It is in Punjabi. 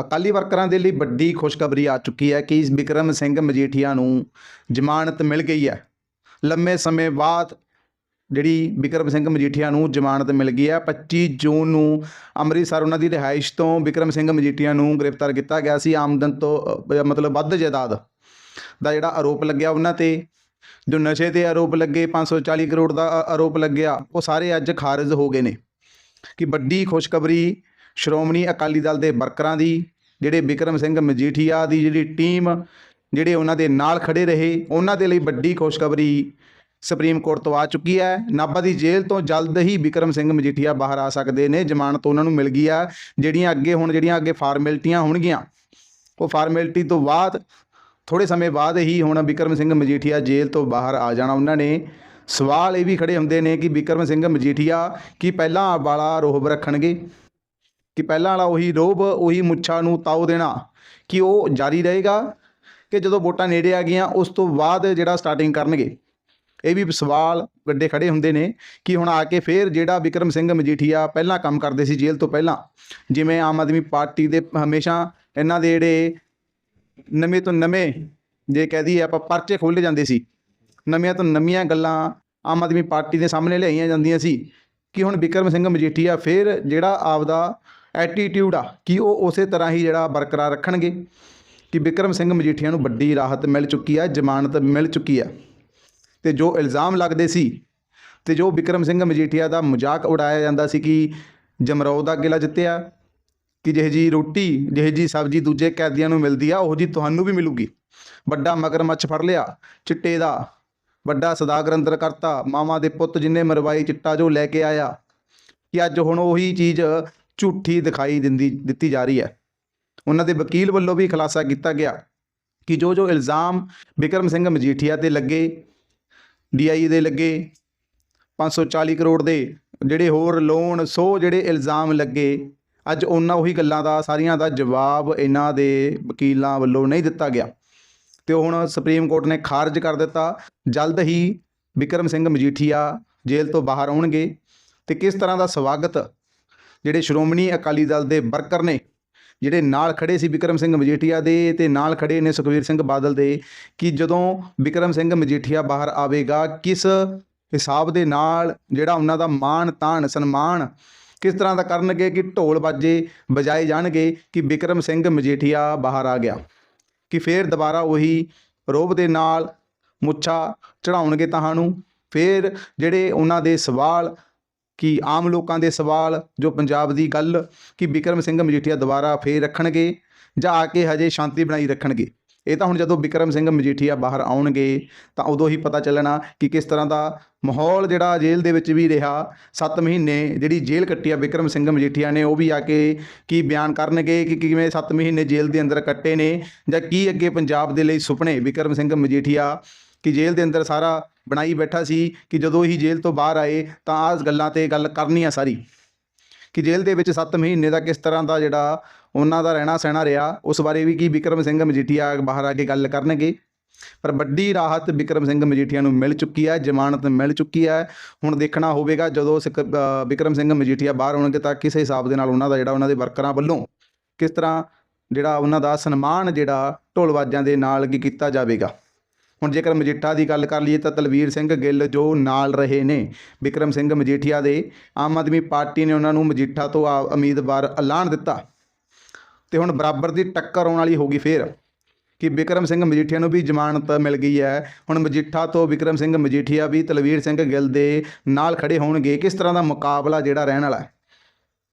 ਅਕਾਲੀ ਵਰਕਰਾਂ ਦੇ ਲਈ ਵੱਡੀ ਖੁਸ਼ਖਬਰੀ ਆ ਚੁੱਕੀ ਹੈ ਕਿ ਵਿਕਰਮ ਸਿੰਘ ਮਜੀਠੀਆ ਨੂੰ ਜ਼ਮਾਨਤ ਮਿਲ ਗਈ ਹੈ। ਲੰਮੇ ਸਮੇਂ ਬਾਅਦ ਜਿਹੜੀ ਵਿਕਰਮ ਸਿੰਘ ਮਜੀਠੀਆ ਨੂੰ ਜ਼ਮਾਨਤ ਮਿਲ ਗਈ ਹੈ 25 ਜੂਨ ਨੂੰ ਅੰਮ੍ਰਿਤਸਰ ਉਹਨਾਂ ਦੀ ਰਿਹਾਇਸ਼ ਤੋਂ ਵਿਕਰਮ ਸਿੰਘ ਮਜੀਠੀਆ ਨੂੰ ਗ੍ਰਿਫਤਾਰ ਕੀਤਾ ਗਿਆ ਸੀ ਆਮਦਨ ਤੋਂ ਮਤਲਬ ਵੱਧ ਜਾਇਦਾਦ ਦਾ ਜਿਹੜਾ ਆਰੋਪ ਲੱਗਿਆ ਉਹਨਾਂ ਤੇ। ਜੋ ਨਸ਼ੇ ਤੇ ਆਰੋਪ ਲੱਗੇ 540 ਕਰੋੜ ਦਾ ਆਰੋਪ ਲੱਗਿਆ, ਉਹ ਸਾਰੇ ਅੱਜ ਖਾਰਜ ਹੋ ਗਏ ਨੇ। ਕਿ ਵੱਡੀ ਖੁਸ਼ਖਬਰੀ ਸ਼੍ਰੋਮਣੀ ਅਕਾਲੀ ਦਲ ਦੇ ਵਰਕਰਾਂ ਦੀ, ਜਿਹੜੇ ਵਿਕਰਮ ਸਿੰਘ ਮਜੀਠੀਆ ਦੀ ਜਿਹੜੀ ਟੀਮ, ਜਿਹੜੇ ਉਹਨਾਂ ਦੇ ਨਾਲ ਖੜੇ ਰਹੇ, ਉਹਨਾਂ ਦੇ ਲਈ ਵੱਡੀ ਖੁਸ਼ਖਬਰੀ ਸੁਪਰੀਮ ਕੋਰਟ ਤੋਂ ਆ ਚੁੱਕੀ ਹੈ। ਨਾਭਾ ਦੀ ਜੇਲ੍ਹ ਤੋਂ ਜਲਦ ਹੀ ਵਿਕਰਮ ਸਿੰਘ ਮਜੀਠੀਆ ਬਾਹਰ ਆ ਸਕਦੇ ਨੇ, ਜ਼ਮਾਨਤ ਉਹਨਾਂ ਨੂੰ ਮਿਲ ਗਈ ਆ। ਜਿਹੜੀਆਂ ਅੱਗੇ, ਹੁਣ ਜਿਹੜੀਆਂ ਅੱਗੇ ਫਾਰਮੈਲਟੀਆਂ ਹੋਣਗੀਆਂ, ਉਹ ਫਾਰਮੈਲਿਟੀ ਤੋਂ ਬਾਅਦ ਥੋੜੇ ਸਮੇਂ ਬਾਅਦ ਹੀ ਹੁਣ ਵਿਕਰਮ ਸਿੰਘ ਮਜੀਠੀਆ ਜੇਲ੍ਹ ਤੋਂ ਬਾਹਰ ਆ ਜਾਣਾ ਉਹਨਾਂ ਨੇ। ਸਵਾਲ ਇਹ ਵੀ ਖੜੇ ਹੁੰਦੇ ਨੇ ਕਿ ਵਿਕਰਮ ਸਿੰਘ ਮਜੀਠੀਆ ਕੀ ਪਹਿਲਾਂ ਵਾਲਾ ਰੋਹਬ ਰੱਖਣਗੇ? ਕਿ ਪਹਿਲਾਂ ਵਾਲਾ ਉਹੀ ਰੋਬ, ਉਹੀ ਮੁੱਛਾਂ ਨੂੰ ਤਾਉ ਦੇਣਾ, ਕਿ ਉਹ ਜਾਰੀ ਰਹੇਗਾ, ਕਿ ਜਦੋਂ ਵੋਟਾਂ ਨੇੜੇ ਆ ਗਈਆਂ, ਉਸ ਤੋਂ ਬਾਅਦ ਜਿਹੜਾ ਸਟਾਰਟਿੰਗ ਕਰਨਗੇ। ਇਹ ਵੀ ਸਵਾਲ ਵੱਡੇ ਖੜੇ ਹੁੰਦੇ ਨੇ, ਕਿ ਹੁਣ ਆ ਕੇ ਫੇਰ ਜਿਹੜਾ ਵਿਕਰਮ ਸਿੰਘ ਮਜੀਠੀਆ ਪਹਿਲਾਂ ਕੰਮ ਕਰਦੇ ਸੀ ਜੇਲ੍ਹ ਤੋਂ ਪਹਿਲਾਂ, ਜਿਵੇਂ ਆਮ ਆਦਮੀ ਪਾਰਟੀ ਦੇ ਹਮੇਸ਼ਾ ਇਹਨਾਂ ਦੇ ਜਿਹੜੇ ਨਵੇਂ ਤੋਂ ਨਵੇਂ ਜੇ ਕਹਿ ਦਈਏ ਆਪਾਂ ਪਰਚੇ ਖੋਲ੍ਹੇ ਜਾਂਦੇ ਸੀ, ਨਵੀਆਂ ਤੋਂ ਨਵੀਆਂ ਗੱਲਾਂ ਆਮ ਆਦਮੀ ਪਾਰਟੀ ਦੇ ਸਾਹਮਣੇ ਲਿਆਈਆਂ ਜਾਂਦੀਆਂ ਸੀ, ਕਿ ਹੁਣ ਵਿਕਰਮ ਸਿੰਘ ਮਜੀਠੀਆ ਫਿਰ ਜਿਹੜਾ ਆਪਦਾ ਐਟੀਟਿਊਡ ਆ ਕਿ ਉਹ ਉਸੇ ਤਰ੍ਹਾਂ ਹੀ ਜਿਹੜਾ ਬਰਕਰਾਰ ਰੱਖਣਗੇ ਕਿ ਵਿਕਰਮ ਸਿੰਘ ਮਜੀਠੀਆ ਨੂੰ ਵੱਡੀ ਰਾਹਤ ਮਿਲ ਚੁੱਕੀ ਆ, ਜ਼ਮਾਨਤ ਮਿਲ ਚੁੱਕੀ ਆ। ਤੇ ਜੋ ਇਲਜ਼ਾਮ ਲੱਗਦੇ ਸੀ ਤੇ ਜੋ ਵਿਕਰਮ ਸਿੰਘ ਮਜੀਠੀਆ ਦਾ ਮਜ਼ਾਕ ਉਡਾਇਆ ਜਾਂਦਾ ਸੀ ਕਿ ਜਮਰੌ ਦਾ ਕਿਲਾ ਜਿੱਤਿਆ, ਕਿ ਜਿਹੇ ਜੀ ਰੋਟੀ, ਜਿਹੇ ਜੀ ਸਬਜ਼ੀ ਦੂਜੇ ਕੈਦੀਆਂ ਨੂੰ ਮਿਲਦੀ ਆ, ਉਹ ਜੀ ਤੁਹਾਨੂੰ ਵੀ ਮਿਲੂਗੀ। ਵੱਡਾ ਮਗਰਮੱਛ ਫੜ ਲਿਆ, ਚਿੱਟੇ ਦਾ ਵੱਡਾ ਸਦਾਗਰ ਅੰਦਰ ਕਰਤਾ ਮਾਮਾ ਦੇ ਪੁੱਤ ਜਿੰਨੇ ਮਰਵਾਈ ਚਿੱਟਾ ਜੋ ਲੈ ਕੇ ਆਇਆ। ਕਿ ਅੱਜ ਹੁਣ ਉਹੀ ਚੀਜ਼ ਝੂਠੀ ਦਿਖਾਈ ਦਿੰਦੀ, ਦਿੱਤੀ ਜਾ ਰਹੀ ਹੈ। ਉਹਨਾਂ ਦੇ ਵਕੀਲ ਵੱਲੋਂ ਵੀ ਖੁਲਾਸਾ ਕੀਤਾ ਗਿਆ ਕਿ ਜੋ ਜੋ ਇਲਜ਼ਾਮ ਵਿਕਰਮ ਸਿੰਘ ਮਜੀਠੀਆ ਤੇ ਲੱਗੇ, ਡੀਆਈ ਦੇ ਲੱਗੇ 540 ਕਰੋੜ ਦੇ ਜਿਹੜੇ ਹੋਰ ਲੋਨ, ਸੋ ਜਿਹੜੇ ਇਲਜ਼ਾਮ ਲੱਗੇ, ਅੱਜ ਉਹਨਾਂ ਉਹੀ ਗੱਲਾਂ ਦਾ, ਸਾਰੀਆਂ ਦਾ ਜਵਾਬ ਇਹਨਾਂ ਦੇ ਵਕੀਲਾਂ ਵੱਲੋਂ ਨਹੀਂ ਦਿੱਤਾ ਗਿਆ। ਤੇ ਹੁਣ ਸੁਪਰੀਮ ਕੋਰਟ ਨੇ ਖਾਰਜ ਕਰ ਦਿੱਤਾ। ਜਲਦ ਹੀ ਵਿਕਰਮ ਸਿੰਘ ਮਜੀਠੀਆ ਜੇਲ੍ਹ ਤੋਂ ਬਾਹਰ ਆਉਣਗੇ। ਤੇ ਕਿਸ ਤਰ੍ਹਾਂ ਦਾ ਸਵਾਗਤ ਜਿਹੜੇ ਸ਼੍ਰੋਮਣੀ ਅਕਾਲੀ ਦਲ ਦੇ ਵਰਕਰ ਨੇ, ਜਿਹੜੇ ਨਾਲ ਖੜੇ ਸੀ ਵਿਕਰਮ ਸਿੰਘ ਮਜੀਠੀਆ ਦੇ ਤੇ ਨਾਲ ਖੜੇ ਨੇ ਸੁਖਵੀਰ ਸਿੰਘ ਬਾਦਲ ਦੇ, ਕਿ ਜਦੋਂ ਵਿਕਰਮ ਸਿੰਘ ਮਜੀਠੀਆ ਬਾਹਰ ਆਵੇਗਾ, ਕਿਸ ਹਿਸਾਬ ਦੇ ਨਾਲ ਜਿਹੜਾ ਉਹਨਾਂ ਦਾ ਮਾਣ, ਤਾਣ, ਸਨਮਾਨ ਕਿਸ ਤਰ੍ਹਾਂ ਦਾ ਕਰਨਗੇ, ਕਿ ਢੋਲ ਬਾਜੇ ਵਜਾਏ ਜਾਣਗੇ, ਕਿ ਵਿਕਰਮ ਸਿੰਘ ਮਜੀਠੀਆ ਬਾਹਰ ਆ ਗਿਆ? ਕਿ ਫੇਰ ਦੁਬਾਰਾ ਉਹੀ ਰੋਬ ਦੇ ਨਾਲ ਮੁੱਛਾ ਚੜਾਉਣਗੇ ਤੁਹਾਨੂੰ ਫੇਰ ਜਿਹੜੇ ਉਹਨਾਂ ਦੇ ਸਵਾਲ ਕਿ ਆਮ ਲੋਕਾਂ ਦੇ ਸਵਾਲ, ਜੋ ਪੰਜਾਬ ਦੀ ਗੱਲ ਕਿ ਵਿਕਰਮ ਸਿੰਘ ਮਜੀਠੀਆ ਦੁਬਾਰਾ ਫੇਰ ਰੱਖਣਗੇ ਜਾਂ ਆ ਕੇ ਹਜੇ ਸ਼ਾਂਤੀ ਬਣਾਈ ਰੱਖਣਗੇ। ਇਹ ਤਾਂ ਹੁਣ ਜਦੋਂ ਵਿਕਰਮ ਸਿੰਘ ਮਜੀਠੀਆ ਬਾਹਰ ਆਉਣਗੇ, ਤਾਂ ਉਦੋਂ ਹੀ ਪਤਾ ਚੱਲਣਾ ਕਿ ਕਿਸ ਤਰ੍ਹਾਂ ਦਾ ਮਾਹੌਲ ਜਿਹੜਾ ਜੇਲ੍ਹ ਦੇ ਵਿੱਚ ਵੀ ਰਿਹਾ 7 ਮਹੀਨੇ ਜਿਹੜੀ ਜੇਲ੍ਹ ਕੱਟੀ ਆ ਵਿਕਰਮ ਸਿੰਘ ਮਜੀਠੀਆ ਨੇ, ਉਹ ਵੀ ਆ ਕੇ ਕੀ ਬਿਆਨ ਕਰਨਗੇ ਕਿ ਕਿਵੇਂ 7 ਮਹੀਨੇ ਜੇਲ੍ਹ ਦੇ ਅੰਦਰ ਕੱਟੇ ਨੇ ਜਾਂ ਕੀ ਅੱਗੇ ਪੰਜਾਬ ਦੇ ਲਈ ਸੁਪਨੇ ਵਿਕਰਮ ਸਿੰਘ ਮਜੀਠੀਆ ਕਿ ਜੇਲ੍ਹ ਦੇ ਅੰਦਰ ਸਾਰਾ ਬਣਾਈ ਬੈਠਾ ਸੀ ਕਿ ਜਦੋਂ ਹੀ ਜੇਲ੍ਹ ਤੋਂ ਬਾਹਰ ਆਏ ਤਾਂ ਆਹ ਗੱਲਾਂ ਤੇ ਗੱਲ ਕਰਨੀ ਆ ਸਾਰੀ। ਕਿ ਜੇਲ੍ਹ ਦੇ ਵਿੱਚ 7 ਮਹੀਨੇ ਦਾ ਕਿਸ ਤਰ੍ਹਾਂ ਦਾ ਜਿਹੜਾ ਉਹਨਾਂ ਦਾ ਰਹਿਣਾ ਸਹਿਣਾ ਰਿਹਾ ਉਸ ਬਾਰੇ ਵੀ ਕੀ ਵਿਕਰਮ ਸਿੰਘ ਮਜੀਠੀਆ ਬਾਹਰ ਆ ਕੇ ਗੱਲ ਕਰਨਗੇ? ਪਰ ਵੱਡੀ ਰਾਹਤ ਵਿਕਰਮ ਸਿੰਘ ਮਜੀਠੀਆ ਨੂੰ ਮਿਲ ਚੁੱਕੀ ਹੈ ਜ਼ਮਾਨਤ ਮਿਲ ਚੁੱਕੀ ਹੈ। ਹੁਣ ਦੇਖਣਾ ਹੋਵੇਗਾ ਜਦੋਂ ਸਿੱਖ- ਅ, ਵਿਕਰਮ ਸਿੰਘ ਮਜੀਠੀਆ ਬਾਹਰ ਆਉਣਗੇ ਤਾਂ ਕਿਸੇ ਹਿਸਾਬ ਦੇ ਨਾਲ ਉਹਨਾਂ ਦਾ ਜਿਹੜਾ ਉਹਨਾਂ ਦੇ ਵਰਕਰਾਂ ਵੱਲੋਂ ਕਿਸ ਤਰ੍ਹਾਂ ਜਿਹੜਾ ਉਹਨਾਂ ਦਾ ਸਨਮਾਨ ਜਿਹੜਾ ਢੋਲਵਾਜਾਂ ਦੇ ਨਾਲ ਕੀ ਕੀਤਾ ਜਾਵੇਗਾ? ਹੁਣ ਜੇਕਰ ਮਜੀਠਾ ਦੀ ਗੱਲ ਕਰ ਲਈਏ ਤਾਂ ਤਲਵੀਰ ਸਿੰਘ ਗਿੱਲ ਜੋ ਨਾਲ ਰਹੇ ਨੇ, ਵਿਕਰਮ ਸਿੰਘ ਮਜੀਠੀਆ ਦੇ, ਆਮ ਆਦਮੀ ਪਾਰਟੀ ਨੇ ਉਹਨਾਂ ਨੂੰ ਮਜੀਠਾ ਤੋਂ ਆ- ਉਮੀਦਵਾਰ ਐਲਾਨ ਦਿੱਤਾ। ਤੇ ਹੁਣ ਬਰਾਬਰ ਦੀ ਟੱਕਰ ਆਉਣ ਵਾਲੀ ਹੋਗੀ ਫੇਰ, ਕਿ ਵਿਕਰਮ ਸਿੰਘ ਮਜੀਠੀਆ ਨੂੰ ਵੀ ਜ਼ਮਾਨਤ ਮਿਲ ਗਈ ਹੈ। ਹੁਣ ਮਜੀਠਾ ਤੋਂ ਵਿਕਰਮ ਸਿੰਘ ਮਜੀਠੀਆ ਵੀ ਤਲਵੀਰ ਸਿੰਘ ਗਿੱਲ ਦੇ ਨਾਲ ਖੜੇ ਹੋਣਗੇ। ਕਿਸ ਤਰ੍ਹਾਂ ਦਾ ਮੁਕਾਬਲਾ ਜਿਹੜਾ ਰਹਿਣ ਵਾਲਾ ਹੈ?